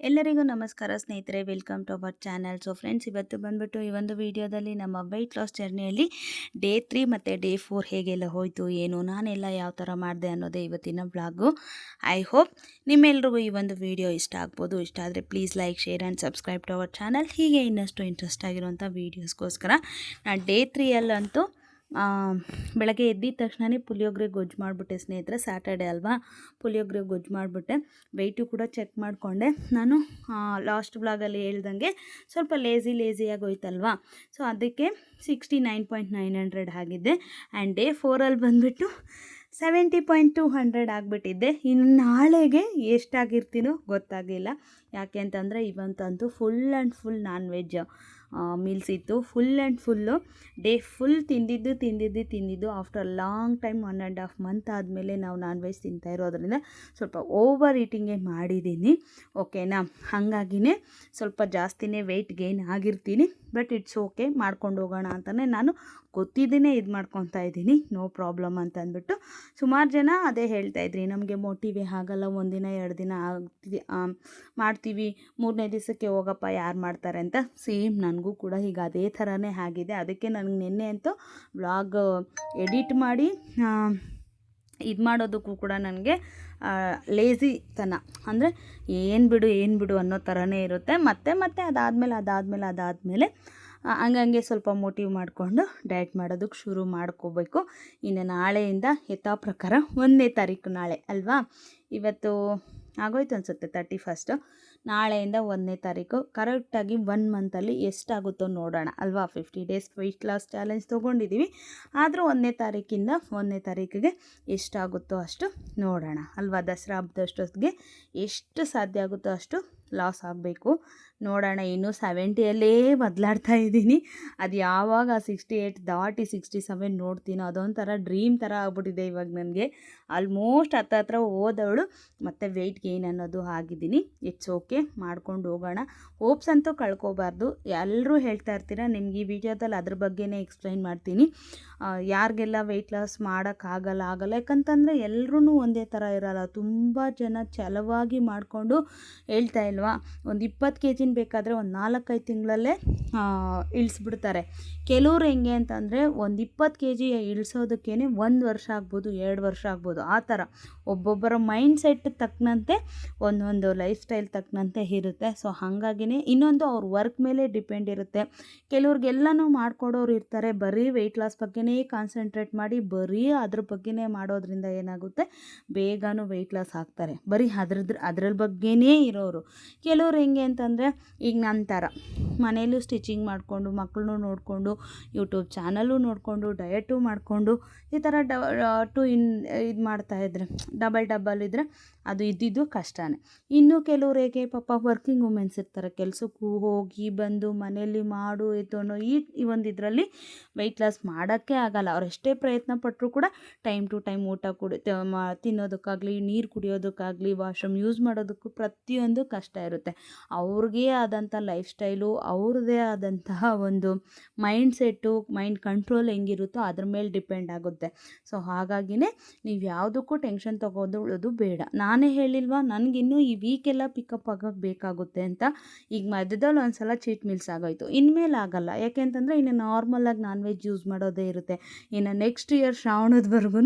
ಎಲ್ಲರಿಗೂ ನಮಸ್ಕಾರ ಸ್ನೇಹಿತರೆ welcome to our channel so friends ಇವತ್ತು ಬಂದ್ಬಿಟ್ಟು ಈ ಒಂದು ವಿಡಿಯೋದಲ್ಲಿ ನಮ್ಮ ವೆಯ್ಟ್ ಲಾಸ್ ಜರ್ನಿಯಲ್ಲಿ ಡೇ ತ್ರೀ ಮತ್ತು ಡೇ ಫೋರ್ ಹೇಗೆಲ್ಲ ಹೋಯಿತು, ಏನು, ನಾನೆಲ್ಲ ಯಾವ ಥರ ಮಾಡಿದೆ ಅನ್ನೋದೇ ಇವತ್ತಿನ ಬ್ಲಾಗು ಐ ಹೋಪ್ ನಿಮ್ಮೆಲ್ರಿಗೂ ಈ ಒಂದು ವಿಡಿಯೋ ಇಷ್ಟ ಆಗ್ಬೋದು. ಇಷ್ಟ ಆದರೆ please like share and subscribe to our channel ಹೀಗೆ ಇನ್ನಷ್ಟು ಇಂಟ್ರೆಸ್ಟ್ ಆಗಿರುವಂಥ ವೀಡಿಯೋಸ್ಗೋಸ್ಕರ ನಾನು ಡೇ ತ್ರೀಯಲ್ಲಂತೂ ಬೆಳಗ್ಗೆ ಎದ್ದಿದ ತಕ್ಷಣವೇ ಪುಳಿಯೋಗರೆ ಗೊಜ್ಜು ಮಾಡಿಬಿಟ್ಟೆ ಸ್ನೇಹಿತರೆ ಸ್ಯಾಟರ್ಡೆ ಅಲ್ವಾ? ಪುಳಿಯೋಗರೆ ಗೊಜ್ಜು ಮಾಡಿಬಿಟ್ಟೆ. ವೆಯ್ಟು ಕೂಡ ಚೆಕ್ ಮಾಡಿಕೊಂಡೆ. ನಾನು ಲಾಸ್ಟ್ ಬ್ಲಾಗಲ್ಲಿ ಹೇಳ್ದಂಗೆ ಸ್ವಲ್ಪ ಲೇಸಿ ಲೇಸಿಯಾಗಿ ಹೋಯ್ತಲ್ವಾ? ಸೊ ಅದಕ್ಕೆ sixty nine point nine hundred ಆಗಿದ್ದೆ ಆ್ಯಂಡ್ ಡೇ ಫೋರಲ್ಲಿ ಬಂದುಬಿಟ್ಟು ಸೆವೆಂಟಿ ಪಾಯಿಂಟ್ ಟು ಹಂಡ್ರೆಡ್ ಆಗಿಬಿಟ್ಟಿದ್ದೆ. ಇನ್ನು ನಾಳೆಗೆ ಎಷ್ಟಾಗಿರ್ತೀನೋ ಗೊತ್ತಾಗಿಲ್ಲ ಯಾಕೆ ಅಂತಂದರೆ, ಇವಂತಂತೂ full and full non veg meals ಇತ್ತು. Full and full day full ತಿಂದಿದ್ದು ತಿಂದಿದ್ದು ತಿಂದಿದ್ದು after long time one and half month ಆದಮೇಲೆ ನಾವು ನಾನ್ ವೆಜ್ ತಿಂತಾ ಇರೋದ್ರಿಂದ ಸ್ವಲ್ಪ ಓವರ್ ಈಟಿಂಗೇ ಮಾಡಿದ್ದೀನಿ. ಓಕೆನಾ ಹಾಗಾಗಿನೇ ಸ್ವಲ್ಪ ಜಾಸ್ತಿನೇ ವೆಯ್ಟ್ ಗೇನ್ ಆಗಿರ್ತೀನಿ. ಬಟ್ ಇಟ್ಸ್ ಓಕೆ ಮಾಡ್ಕೊಂಡು ಹೋಗೋಣ ಅಂತಲೇ ನಾನು ಗೊತ್ತಿದ್ದೇನೆ ಇದು ಮಾಡ್ಕೊತಾ ಇದ್ದೀನಿ. ನೋ ಪ್ರಾಬ್ಲಮ್ ಅಂತ ಅಂದ್ಬಿಟ್ಟು ಸುಮಾರು ಜನ ಅದೇ ಹೇಳ್ತಾ ಇದ್ರಿ, ನಮಗೆ ಮೋಟಿವೇ ಆಗಲ್ಲ ಒಂದಿನ ಎರಡು ದಿನ ಆಗ್ತಿ ಮಾಡ್ತೀವಿ, ಮೂರನೇ ದಿವಸಕ್ಕೆ ಹೋಗಪ್ಪ, ಯಾರು ಮಾಡ್ತಾರೆ ಅಂತ. ಸೇಮ್ ನನಗೂ ಕೂಡ ಈಗ ಅದೇ ಥರನೇ ಆಗಿದೆ. ಅದಕ್ಕೆ ನನಗೆ ನಿನ್ನೆ ಅಂತೂ ವ್ಲಾಗ್ ಎಡಿಟ್ ಮಾಡಿ ಇದು ಮಾಡೋದಕ್ಕೂ ಕೂಡ ನನಗೆ ಲೇಝಿತನ ಅಂದರೆ ಏನು ಬಿಡು ಏನು ಬಿಡು ಅನ್ನೋ ಥರನೇ ಇರುತ್ತೆ. ಮತ್ತೆ ಮತ್ತೆ ಅದಾದಮೇಲೆ ಅದಾದಮೇಲೆ ಅದಾದಮೇಲೆ ಹಂಗಂಗೆ ಸ್ವಲ್ಪ ಮೋಟಿವ್ ಮಾಡಿಕೊಂಡು ಡಯಟ್ ಮಾಡೋದಕ್ಕೆ ಶುರು ಮಾಡ್ಕೋಬೇಕು. ಇನ್ನು ನಾಳೆಯಿಂದ ಯಥಾ ಪ್ರಕಾರ ಒಂದನೇ ತಾರೀಕು ನಾಳೆ, ಅಲ್ವಾ? ಇವತ್ತು ಆಗೋಯ್ತು ಅನಿಸುತ್ತೆ ತರ್ಟಿ ಫಸ್ಟು ನಾಳೆಯಿಂದ ಒಂದನೇ ತಾರೀಕು. ಕರೆಕ್ಟಾಗಿ ಒನ್ ಮಂತಲ್ಲಿ ಎಷ್ಟಾಗುತ್ತೋ ನೋಡೋಣ. ಅಲ್ವಾ? Fifty days weight loss challenge ತೊಗೊಂಡಿದ್ದೀವಿ ಆದರೂ ಒಂದನೇ ತಾರೀಕಿಂದ ಒಂದನೇ ತಾರೀಕಿಗೆ ಎಷ್ಟಾಗುತ್ತೋ ಅಷ್ಟು ನೋಡೋಣ. ಅಲ್ವಾ? ದಸರಾ ಹಬ್ಬದಷ್ಟೊತ್ತಿಗೆ ಎಷ್ಟು ಸಾಧ್ಯ ಆಗುತ್ತೋ ಅಷ್ಟು ಲಾಸ್ ಆಗಬೇಕು. ನೋಡೋಣ, ಇನ್ನು ಸೆವೆಂಟಿಯಲ್ಲೇ ಬದಲಾಡ್ತಾ ಇದ್ದೀನಿ. ಅದು ಯಾವಾಗ ಸಿಕ್ಸ್ಟಿ ಏಯ್ಟ್ ದಾಟಿ ಸಿಕ್ಸ್ಟಿ ಸೆವೆನ್ ನೋಡ್ತೀನೋ ಅದೊಂಥರ ಡ್ರೀಮ್ ಥರ ಆಗ್ಬಿಟ್ಟಿದೆ ಇವಾಗ ನನಗೆ. ಆಲ್ಮೋಸ್ಟ್ ಹತ್ತ ಹತ್ರ ಹೋದವಳು, ಮತ್ತು ವೆಯ್ಟ್ ಗೇನ್ ಅನ್ನೋದು ಆಗಿದ್ದೀನಿ. ಇಟ್ಸ್ ಓಕೆ ಮಾಡ್ಕೊಂಡು ಹೋಗೋಣ. ಹೋಪ್ಸ್ ಅಂತೂ ಕಳ್ಕೊಬಾರ್ದು. ಎಲ್ಲರೂ ಹೇಳ್ತಾ ಇರ್ತೀರ, ನಿಮ್ಗೆ ಈ ವಿಡಿಯೋದಲ್ಲಿ ಅದ್ರ ಬಗ್ಗೆನೇ ಎಕ್ಸ್ಪ್ಲೈನ್ ಮಾಡ್ತೀನಿ. ಯಾರಿಗೆಲ್ಲ ವೆಯ್ಟ್ ಲಾಸ್ ಮಾಡೋಕ್ಕಾಗಲ್ಲ ಆಗಲ್ಲ ಯಾಕಂತಂದರೆ ಎಲ್ಲರೂ ಒಂದೇ ಥರ ಇರಲ್ಲ. ತುಂಬ ಜನ ಛಲವಾಗಿ ಮಾಡಿಕೊಂಡು ಹೇಳ್ತಾ ಇಲ್ವಾ? ಒಂದು ಇಪ್ಪತ್ತು ಕೆ ಜಿನ ಬೇಕಾದರೆ ಒಂದು ನಾಲ್ಕೈದು ತಿಂಗಳಲ್ಲೇ ಇಳಿಸ್ಬಿಡ್ತಾರೆ. ಕೆಲವ್ರು ಹೆಂಗೆ ಅಂತಂದರೆ ಒಂದು ಇಪ್ಪತ್ತು ಕೆ ಜಿ ಇಳಿಸೋದಕ್ಕೇ ಒಂದು ವರ್ಷ ಆಗ್ಬೋದು, ಎರಡು ವರ್ಷ ಆಗ್ಬೋದು, ಆ ಥರ. ಒಬ್ಬೊಬ್ಬರ ಮೈಂಡ್ ಸೆಟ್ ತಕ್ಕನಂತೆ ಒಂದೊಂದು ಲೈಫ್ ಸ್ಟೈಲ್ ತಕ್ಕನಂತೆ ಇರುತ್ತೆ. ಸೊ, ಹಾಗಾಗಿನೇ ಇನ್ನೊಂದು ಅವ್ರ ವರ್ಕ್ ಮೇಲೆ ಡಿಪೆಂಡ್ ಇರುತ್ತೆ. ಕೆಲವ್ರಿಗೆಲ್ಲನೂ ಮಾಡಿಕೊಡೋರು ಇರ್ತಾರೆ, ಬರೀ ವೆಯ್ಟ್ ಲಾಸ್ ಬಗ್ಗೆನೇ ಕಾನ್ಸಂಟ್ರೇಟ್ ಮಾಡಿ, ಬರೀ ಅದ್ರ ಬಗ್ಗೆನೇ ಮಾಡೋದ್ರಿಂದ ಏನಾಗುತ್ತೆ, ಬೇಗನೂ ವೆಯ್ಟ್ ಲಾಸ್ ಆಗ್ತಾರೆ. ಬರೀ ಅದ್ರದ್ರ ಅದ್ರ ಬಗ್ಗೆನೇ ಇರೋರು. ಕೆಲವ್ರು ಹೆಂಗೆ ಅಂತಂದರೆ ಈಗ ನನ್ನ ಥರ ಮನೇಲೂ ಸ್ಟಿಚಿಂಗ್ ಮಾಡಿಕೊಂಡು ಮಕ್ಕಳನ್ನೂ ನೋಡಿಕೊಂಡು ಯೂಟ್ಯೂಬ್ ಚಾನಲ್ಲೂ ನೋಡಿಕೊಂಡು ಡಯಟು ಮಾಡಿಕೊಂಡು ಈ ಥರ ಡ ಟು ಇನ್ ಇದು ಮಾಡ್ತಾಯಿದ್ರೆ ಡಬಲ್ ಡಬಲ್ ಇದ್ದರೆ ಅದು ಇದ್ದಿದ್ದು ಕಷ್ಟನೇ. ಇನ್ನೂ ಕೆಲವ್ರು ಹೇಗೆ ಪಾಪ ವರ್ಕಿಂಗ್ ವುಮೆನ್ಸ್ ಇರ್ತಾರೆ ಕೆಲಸಕ್ಕೂ ಹೋಗಿ ಬಂದು ಮನೆಯಲ್ಲಿ ಮಾಡು ಇದು ಅನ್ನೋ ಈ ಒಂದು ಇದರಲ್ಲಿ ವೆಯ್ಟ್ ಲಾಸ್ ಮಾಡೋಕ್ಕೆ ಆಗಲ್ಲ. ಅವ್ರು ಎಷ್ಟೇ ಪ್ರಯತ್ನ ಪಟ್ಟರು ಕೂಡ ಟೈಮ್ ಟು ಟೈಮ್ ಊಟ ಕುಡಿ ತಿನ್ನೋದಕ್ಕಾಗಲಿ, ನೀರು ಕುಡಿಯೋದಕ್ಕಾಗಲಿ, ವಾಶ್ರೂಮ್ ಯೂಸ್ ಮಾಡೋದಕ್ಕೂ ಪ್ರತಿಯೊಂದು ಕಷ್ಟ. ಇರುತ್ತೆ. ಅವ್ರಿಗೆ ಆದಂಥ ಲೈಫ್ ಸ್ಟೈಲು, ಅವ್ರದ್ದೇ ಆದಂತಹ ಒಂದು ಮೈಂಡ್ ಸೆಟ್ಟು, ಮೈಂಡ್ ಕಂಟ್ರೋಲ್ ಹೆಂಗಿರುತ್ತೋ ಅದ್ರ ಮೇಲೆ ಡಿಪೆಂಡ್ ಆಗುತ್ತೆ. ಸೊ, ಹಾಗಾಗಿನೇ ನೀವು ಯಾವುದಕ್ಕೂ ಟೆನ್ಷನ್ ತೊಗೋದು ಬೇಡ. ನಾನೇ ಹೇಳಿಲ್ವಾ, ನನಗಿನ್ನೂ ಈ ವೀಕೆಲ್ಲ ಪಿಕಪ್ ಆಗೋಕ್ಕೆ ಬೇಕಾಗುತ್ತೆ ಅಂತ ಈಗ ಮಧ್ಯದಲ್ಲಿ ಒಂದು ಸಲ ಚೀಟ್ ಮೀಲ್ಸ್ ಆಗೋಯ್ತು. ಇನ್ಮೇಲೆ ಆಗಲ್ಲ. ಯಾಕೆ ಅಂತಂದರೆ ಇನ್ನು ನಾರ್ಮಲಾಗಿ ನಾನ್ ವೆಜ್ ಯೂಸ್ ಮಾಡೋದೇ ಇರುತ್ತೆ. ಇನ್ನು ನೆಕ್ಸ್ಟ್ ಇಯರ್ ಶ್ರಾವಣದವರೆಗೂ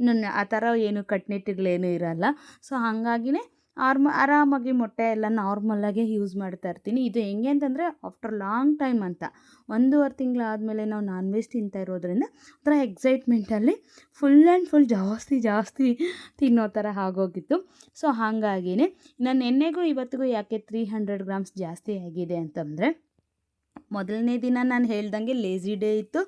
ನನ್ನ ಆ ಥರ ಏನು ಕಟ್ನಿಟ್ಟುಗಳೇನೂ ಇರಲ್ಲ. ಸೊ, ಹಾಗಾಗಿನೇ ಆರ್ಮ, ಆರಾಮಾಗಿ ಮೊಟ್ಟೆ ಎಲ್ಲ ನಾರ್ಮಲ್ಲಾಗೆ ಯೂಸ್ ಮಾಡ್ತಾ ಇರ್ತೀನಿ. ಇದು ಹೆಂಗೆ ಅಂತಂದರೆ ಆಫ್ಟರ್ ಲಾಂಗ್ ಟೈಮ್ ಅಂತ. ಒಂದೂವರೆ ತಿಂಗಳಾದಮೇಲೆ ನಾವು ನಾನ್ ವೆಜ್ ತಿಂತಾ ಇರೋದ್ರಿಂದ, ಒಂಥರ ಎಕ್ಸೈಟ್ಮೆಂಟಲ್ಲಿ ಫುಲ್ ಆ್ಯಂಡ್ ಫುಲ್ ಜಾಸ್ತಿ ಜಾಸ್ತಿ ತಿನ್ನೋ ಥರ ಆಗೋಗಿತ್ತು. ಸೊ ಹಾಗಾಗಿನೇ ನಾನು ಎಣ್ಣೆಗೂ ಇವತ್ತಿಗೂ ಯಾಕೆ ತ್ರೀ ಹಂಡ್ರೆಡ್ ಗ್ರಾಮ್ಸ್ ಜಾಸ್ತಿ ಆಗಿದೆ ಅಂತಂದರೆ, ಮೊದಲನೇ ದಿನ ನಾನು ಹೇಳ್ದಂಗೆ ಲೇಸಿ ಡೇ ಇತ್ತು.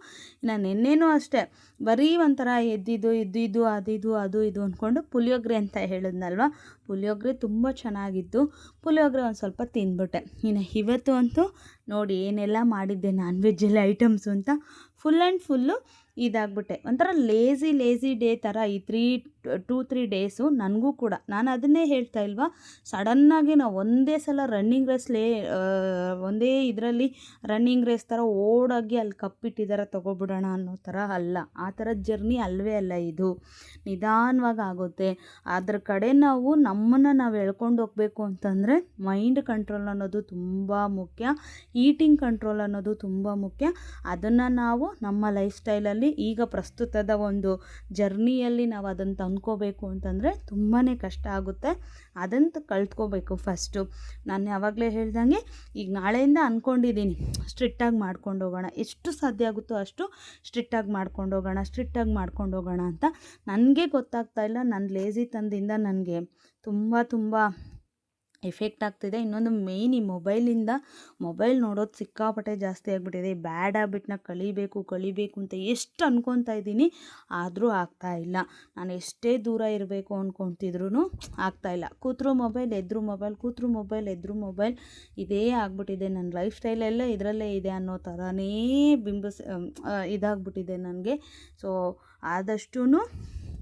ನಾನು ನಿನ್ನೆನೂ ಅಷ್ಟೇ. ಬರೀ ಒಂಥರ ಎದ್ದಿದ್ದು, ಇದ್ದಿದ್ದು ಅದಿದು ಅದು ಇದು ಅಂದ್ಕೊಂಡು ಪುಲಿಯೋಗ್ರೆ ಅಂತ ಹೇಳಿದ್ನಲ್ವ? ಪುಳಿಯೋಗರೆ ತುಂಬ ಚೆನ್ನಾಗಿತ್ತು. ಪುಳಿಯೋಗರೆ ಒಂದು ಸ್ವಲ್ಪ ತಿಂದ್ಬಿಟ್ಟೆ. ಇನ್ನು ಇವತ್ತು ಅಂತೂ ನೋಡಿ ಏನೆಲ್ಲ ಮಾಡಿದ್ದೆ ನಾನ್ ವೆಜ್ಜಲ್ಲಿ ಐಟಮ್ಸು ಅಂತ. ಫುಲ್ ಆ್ಯಂಡ್ ಫುಲ್ಲು ಇದಾಗ್ಬಿಟ್ಟೆ. ಒಂಥರ ಲೇಸಿ ಲೇಸಿ ಡೇ ಥರ ಈ ತ್ರೀ ಟೂ ತ್ರೀ ಡೇಸು ನನಗೂ ಕೂಡ. ನಾನು ಅದನ್ನೇ ಹೇಳ್ತಾ ಇಲ್ವಾ? ಸಡನ್ನಾಗಿ ನಾವು ಒಂದೇ ಸಲ ರನ್ನಿಂಗ್ ರೇಸ್ ಲೇ ಒಂದೇ ಇದರಲ್ಲಿ ರನ್ನಿಂಗ್ ರೇಸ್ ಥರ ಓಡಾಗಿ ಅಲ್ಲಿ ಕಪ್ಪಿಟ್ಟಿದ್ದಾರೆ ತೊಗೊಬಿಡೋಣ ಅನ್ನೋ ಥರ ಅಲ್ಲ. ಆ ಥರದ ಜರ್ನಿ ಅಲ್ಲವೇ ಅಲ್ಲ ಇದು. ನಿಧಾನವಾಗಿ ಆಗುತ್ತೆ. ಅದ್ರ ಕಡೆ ನಾವು ನಮ್ಮನ್ನು ನಾವು ಎಳ್ಕೊಂಡು ಹೋಗಬೇಕು ಅಂತಂದರೆ ಮೈಂಡ್ ಕಂಟ್ರೋಲ್ ಅನ್ನೋದು ತುಂಬ ಮುಖ್ಯ. ಈಟಿಂಗ್ ಕಂಟ್ರೋಲ್ ಅನ್ನೋದು ತುಂಬ ಮುಖ್ಯ. ಅದನ್ನು ನಾವು ನಮ್ಮ ಲೈಫ್ ಸ್ಟೈಲಲ್ಲಿ ಈಗ ಪ್ರಸ್ತುತದ ಒಂದು ಜರ್ನಿಯಲ್ಲಿ ನಾವು ಅದನ್ನು ತಂದ್ಕೋಬೇಕು ಅಂತಂದರೆ ತುಂಬಾ ಕಷ್ಟ ಆಗುತ್ತೆ. ಅದಂತ ಕಲ್ತ್ಕೋಬೇಕು ಫಸ್ಟು ನಾನು ಯಾವಾಗಲೇ ಹೇಳ್ದಂಗೆ, ಈಗ ನಾಳೆಯಿಂದ ಅಂದ್ಕೊಂಡಿದ್ದೀನಿ ಸ್ಟ್ರಿಕ್ಟಾಗಿ ಮಾಡ್ಕೊಂಡು ಹೋಗೋಣ. ಎಷ್ಟು ಸಾಧ್ಯ ಆಗುತ್ತೋ ಅಷ್ಟು ಸ್ಟ್ರಿಕ್ಟಾಗಿ ಮಾಡ್ಕೊಂಡು ಹೋಗೋಣ ಸ್ಟ್ರಿಕ್ಟಾಗಿ ಮಾಡ್ಕೊಂಡು ಹೋಗೋಣ ಅಂತ. ನನಗೆ ಗೊತ್ತಾಗ್ತಾ ಇಲ್ಲ ನನ್ನ ಲೇಜಿ ತಂದಿಂದ ನನಗೆ. ತುಂಬ ತುಂಬ ಎಫೆಕ್ಟ್ ಆಗ್ತಿದೆ. ಇನ್ನೊಂದು ಮೇಯ್ನ್ ಈ ಮೊಬೈಲಿಂದ ಮೊಬೈಲ್ ನೋಡೋದು ಸಿಕ್ಕಾಪಟ್ಟೆ ಜಾಸ್ತಿ ಆಗಿಬಿಟ್ಟಿದೆ. ಬ್ಯಾಡ್ ಹ್ಯಾಬಿಟ್ನ ಕಳಿಬೇಕು ಕಳಿಬೇಕು ಅಂತ ಎಷ್ಟು ಅಂದ್ಕೊತಾ ಇದ್ದೀನಿ, ಆದರೂ ಇಲ್ಲ. ನಾನು ಎಷ್ಟೇ ದೂರ ಇರಬೇಕು ಅಂದ್ಕೊತಿದ್ರು ಆಗ್ತಾಯಿಲ್ಲ ಕೂತ್ರು ಮೊಬೈಲ್, ಎದ್ರು ಮೊಬೈಲ್, ಕೂತ್ರು ಮೊಬೈಲ್, ಎದ್ರು ಮೊಬೈಲ್, ಇದೇ ಆಗಿಬಿಟ್ಟಿದೆ. ನನ್ನ ಲೈಫ್ ಸ್ಟೈಲೆಲ್ಲ ಇದರಲ್ಲೇ ಇದೆ ಅನ್ನೋ ಥರನೇ ಬಿಂಬಿಸ್ ಇದಾಗ್ಬಿಟ್ಟಿದೆ ನನಗೆ. ಸೊ ಆದಷ್ಟೂ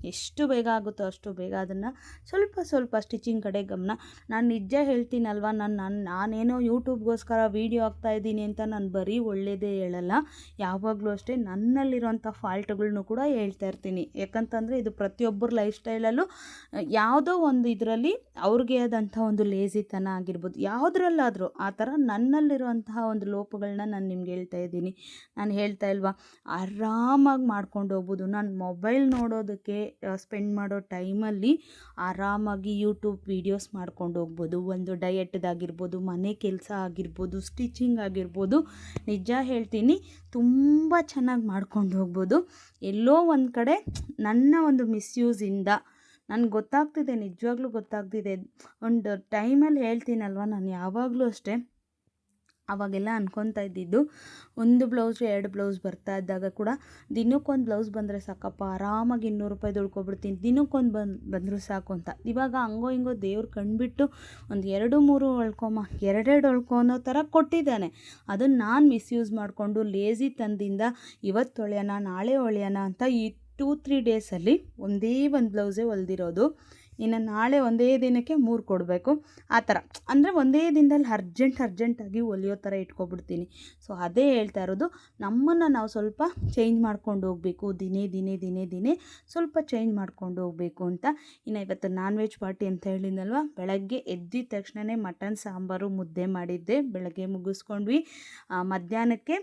ಎಷ್ಟು ಬೇಗ ಆಗುತ್ತೋ ಅಷ್ಟು ಬೇಗ ಅದನ್ನು ಸ್ವಲ್ಪ ಸ್ವಲ್ಪ ಸ್ಟಿಚಿಂಗ್ ಕಡೆ ಗಮನ. ನಾನು ನಿಜ ಹೇಳ್ತೀನಲ್ವ, ನಾನು ನಾನು, ನಾನೇನೋ ಯೂಟ್ಯೂಬ್ಗೋಸ್ಕರ ವೀಡಿಯೋ ಇದ್ದೀನಿ ಅಂತ ನಾನು ಬರೀ ಒಳ್ಳೆಯದೇ ಹೇಳಲ್ಲ. ಯಾವಾಗಲೂ ಅಷ್ಟೇ ನನ್ನಲ್ಲಿರುವಂಥ ಫಾಲ್ಟ್ಗಳನ್ನೂ ಕೂಡ ಹೇಳ್ತಾ ಇರ್ತೀನಿ. ಯಾಕಂತಂದರೆ ಇದು ಪ್ರತಿಯೊಬ್ಬರ ಲೈಫ್ ಸ್ಟೈಲಲ್ಲೂ ಯಾವುದೋ ಒಂದು ಇದರಲ್ಲಿ ಅವ್ರಿಗೆ ಆದಂಥ ಒಂದು ಲೇಜಿತನ ಆಗಿರ್ಬೋದು. ಯಾವುದ್ರಲ್ಲಾದರೂ ಆ ಥರ ನನ್ನಲ್ಲಿರುವಂತಹ ಒಂದು ಲೋಪಗಳನ್ನ ನಾನು ನಿಮ್ಗೆ ಹೇಳ್ತಾ ಇದ್ದೀನಿ. ನಾನು ಹೇಳ್ತಾ ಇಲ್ವಾ, ಆರಾಮಾಗಿ ಮಾಡ್ಕೊಂಡು ಹೋಗ್ಬೋದು. ನಾನು ಮೊಬೈಲ್ ನೋಡೋದಕ್ಕೆ ಸ್ಪೆಂಡ್ ಮಾಡೋ ಟೈಮಲ್ಲಿ ಆರಾಮಾಗಿ ಯೂಟ್ಯೂಬ್ ವೀಡಿಯೋಸ್ ಮಾಡ್ಕೊಂಡು ಹೋಗ್ಬೋದು, ಒಂದು ಡಯೆಟ್ದಾಗಿರ್ಬೋದು ಮನೆ ಕೆಲಸ ಆಗಿರ್ಬೋದು ಸ್ಟಿಚಿಂಗ್ ಆಗಿರ್ಬೋದು, ನಿಜ ಹೇಳ್ತೀನಿ ತುಂಬ ಚೆನ್ನಾಗಿ ಮಾಡ್ಕೊಂಡು ಹೋಗ್ಬೋದು. ಎಲ್ಲೋ ಒಂದು ಕಡೆ ನನ್ನ ಒಂದು ಮಿಸ್ಯೂಸಿಂದ ನನಗೆ ಗೊತ್ತಾಗ್ತಿದೆ, ನಿಜವಾಗ್ಲೂ ಗೊತ್ತಾಗ್ತಿದೆ. ಒಂದು ಟೈಮಲ್ಲಿ ಹೇಳ್ತೀನಲ್ವ, ನಾನು ಯಾವಾಗಲೂ ಅಷ್ಟೇ. ಅವಾಗೆಲ್ಲ ಅಂದ್ಕೊತಾ ಇದ್ದಿದ್ದು. ಒಂದು ಬ್ಲೌಸು ಎರಡು ಬ್ಲೌಸ್ ಬರ್ತಾ ಇದ್ದಾಗ ಕೂಡ ದಿನಕ್ಕೊಂದು ಬ್ಲೌಸ್ ಬಂದರೆ ಸಾಕಪ್ಪ, ಆರಾಮಾಗಿ ಇನ್ನೂರು ರೂಪಾಯಿ ದುಡ್ಕೊಬಿಡ್ತೀನಿ ದಿನಕ್ಕೊಂದು ಬಂದು, ಬಂದರೂ ಸಾಕು ಅಂತ. ಇವಾಗ ಹಂಗೋ ಹಿಂಗೋ ದೇವ್ರು ಕಂಡುಬಿಟ್ಟು ಒಂದು ಎರಡು, ಮೂರು ಹೊಳ್ಕೊಮ್ಮ ಎರಡೆರಡು ಹೊಳ್ಕೊ ಅನ್ನೋ ಥರ ಕೊಟ್ಟಿದ್ದಾನೆ. ಅದನ್ನು ನಾನು ಮಿಸ್ಯೂಸ್ ಮಾಡಿಕೊಂಡು ಲೇಝಿ ತಂದಿಂದ ಇವತ್ತು ಹೊಳೆಯೋಣ ನಾಳೆ ಹೊಳೆಯೋಣ ಅಂತ ಈ ಟೂ ತ್ರೀ ಡೇಸಲ್ಲಿ ಒಂದೇ ಒಂದು ಬ್ಲೌಸೇ ಹೊಲ್ದಿರೋದು. ಇನ್ನು ನಾಳೆ ಒಂದೇ ದಿನಕ್ಕೆ ಮೂರು ಕೊಡಬೇಕು. ಆ ಥರ. ಅಂದರೆ ಒಂದೇ ದಿನದಲ್ಲಿ ಅರ್ಜೆಂಟ್ ಅರ್ಜೆಂಟಾಗಿ ಒಲಿಯೋ ಥರ ಇಟ್ಕೊಬಿಡ್ತೀನಿ. ಸೊ ಅದೇ ಹೇಳ್ತಾ ಇರೋದು, ನಮ್ಮನ್ನು ನಾವು ಸ್ವಲ್ಪ ಚೇಂಜ್ ಮಾಡ್ಕೊಂಡು ಹೋಗಬೇಕು. ದಿನೇ ದಿನೇ ದಿನೇ ದಿನೇ ಸ್ವಲ್ಪ ಚೇಂಜ್ ಮಾಡ್ಕೊಂಡು ಹೋಗಬೇಕು ಅಂತ. ಇನ್ನು ಇವತ್ತು ನಾನ್ ವೆಜ್ ಪಾರ್ಟಿ ಅಂತ ಹೇಳಿದ್ನಲ್ವ? ಬೆಳಗ್ಗೆ ಎದ್ದಿದ ತಕ್ಷಣವೇ ಮಟನ್ ಸಾಂಬಾರು, ಮುದ್ದೆ ಮಾಡಿದ್ದೆ. ಬೆಳಗ್ಗೆ ಮುಗಿಸ್ಕೊಂಡ್ವಿ. ಮಧ್ಯಾಹ್ನಕ್ಕೆ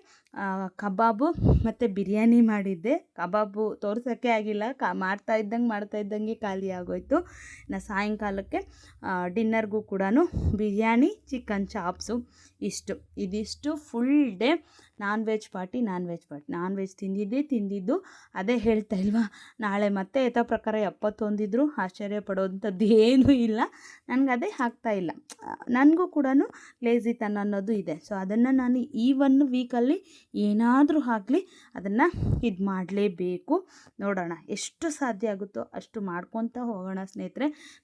ಕಬಾಬು ಮತ್ತು ಬಿರಿಯಾನಿ ಮಾಡಿದ್ದೆ. ಕಬಾಬು ತೋರ್ಸೋಕ್ಕೆ ಆಗಿಲ್ಲ. ಕ, ಮಾಡ್ತಾ ಇದ್ದಂಗೆ ಮಾಡ್ತಾ ಇದ್ದಂಗೆ ಖಾಲಿ ಆಗೋಯ್ತು. ಇನ್ನು ಸಾಯಂಕಾಲಕ್ಕೆ ಡಿನ್ನರ್ಗೂ ಕೂಡ ಬಿರಿಯಾನಿ ಚಿಕನ್ ಚಾಪ್ಸು ಇಷ್ಟು. ಇದಿಷ್ಟು full day non veg party non veg party non veg ತಿಂದಿದ್ದೇ ತಿಂದಿದ್ದು ಅದೇ ಹೇಳ್ತಾ ಇಲ್ವಾ? ನಾಳೆ ಮತ್ತೆ ಯಥ ಪ್ರಕಾರ ಎಪ್ಪತ್ತೊಂದಿದ್ರು ಆಶ್ಚರ್ಯ ಪಡೋವಂಥದ್ದು ಏನೂ ಇಲ್ಲ. ನನಗೆ ಅದೇ ಆಗ್ತಾ ಇಲ್ಲ. ನನಗೂ ಕೂಡ ಲೇಝಿತನ ಅನ್ನೋದು ಇದೆ. ಸೊ ಅದನ್ನು ನಾನು ಈ ಒನ್ ವೀಕಲ್ಲಿ ಏನಾದರೂ ಆಗಲಿ ಅದನ್ನು ಇದು ಮಾಡಲೇಬೇಕು ನೋಡೋಣ, ಎಷ್ಟು ಸಾಧ್ಯ ಆಗುತ್ತೋ ಅಷ್ಟು ಮಾಡ್ಕೊತ ಹೋಗೋಣ ಸ್ನೇಹಿತರೆ.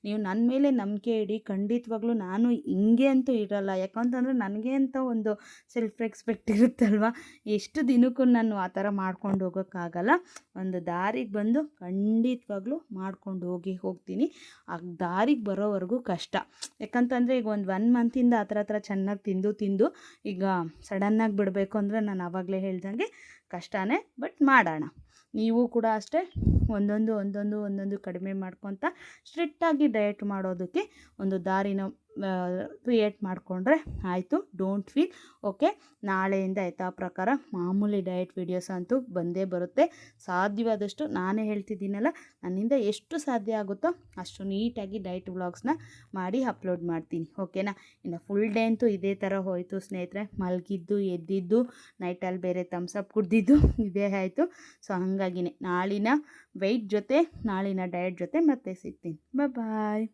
ನೀವು ನನ್ನ ಮೇಲೆ ನಂಬಿಕೆ ಇಡಿ, ಖಂಡಿತವಾಗ್ಲೂ ನಾನು ಹಿಂಗೆ ಅಂತೂ ಇರಲ್ಲ. ಯಾಕಂತಂದರೆ ನನಗೆ ಅಂತ ಒಂದು ಸೆಲ್ಫ್ ರೆಸ್ಪೆಕ್ಟ್ ಇರುತ್ತಲ್ವ? ಎಷ್ಟು ದಿನಕ್ಕೂ ನಾನು ಆ ಥರ ಮಾಡ್ಕೊಂಡು ಹೋಗೋಕ್ಕಾಗಲ್ಲ. ಒಂದು ದಾರಿಗೆ ಬಂದು ಖಂಡಿತವಾಗ್ಲೂ ಮಾಡ್ಕೊಂಡು ಹೋಗಿ ಹೋಗ್ತೀನಿ. ಆ ದಾರಿಗೆ ಬರೋವರೆಗೂ ಕಷ್ಟ. ಯಾಕಂತಂದರೆ ಈಗ ಒಂದು ಒನ್ ಮಂತಿಂದ ಆ ಥರ ಹತ್ರ ಚೆನ್ನಾಗಿ ತಿಂದು ತಿಂದು, ಈಗ ಸಡನ್ನಾಗಿ ಬಿಡಬೇಕು ಅಂದರೆ ನಾನು ಆವಾಗಲೇ ಹೇಳ್ದಂಗೆ ಕಷ್ಟನೇ ಬಟ್ ಮಾಡೋಣ. ನೀವು ಕೂಡ ಅಷ್ಟೇ ಒಂದೊಂದು ಒಂದೊಂದು ಒಂದೊಂದು ಕಡಿಮೆ ಮಾಡ್ಕೊತ ಸ್ಟ್ರಿಕ್ಟಾಗಿ ಡಯಟ್ ಮಾಡೋದಕ್ಕೆ ಒಂದು ದಾರಿನ ಕ್ರಿಯೇಟ್ ಮಾಡಿಕೊಂಡ್ರೆ ಆಯಿತು. ಡೋಂಟ್ ಫೀಲ್ ಓಕೆ ನಾಳೆಯಿಂದ ಯಥಾ ಪ್ರಕಾರ ಮಾಮೂಲಿ ಡಯಟ್ ವೀಡಿಯೋಸ್ ಅಂತೂ ಬಂದೇ ಬರುತ್ತೆ. ಸಾಧ್ಯವಾದಷ್ಟು ನಾನೇ ಹೇಳ್ತಿದ್ದೀನಲ್ಲ, ನನ್ನಿಂದ ಎಷ್ಟು ಸಾಧ್ಯ ಆಗುತ್ತೋ ಅಷ್ಟು ನೀಟಾಗಿ ಡಯಟ್ ವ್ಲಾಗ್ಸ್ನ ಮಾಡಿ ಅಪ್ಲೋಡ್ ಮಾಡ್ತೀನಿ ಓಕೆನಾ ಇನ್ನು ಫುಲ್ ಡೇ ಅಂತೂ ಇದೇ ಥರ ಹೋಯಿತು ಸ್ನೇಹಿತರೆ. ಮಲಗಿದ್ದು, ಎದ್ದಿದ್ದು ನೈಟಲ್ಲಿ ಬೇರೆ ತಮ್ಸಪ್ ಕುಡ್ದಿದ್ದು, ಇದೇ ಆಯಿತು. ಸೊ ಹಾಗಾಗಿನೇ ನಾಳಿನ ವೆಯ್ಟ್ ಜೊತೆ, ನಾಳಿನ ಡಯಟ್ ಜೊತೆ ಮತ್ತೆ ಸಿಗ್ತೀನಿ. ಬಾಯ್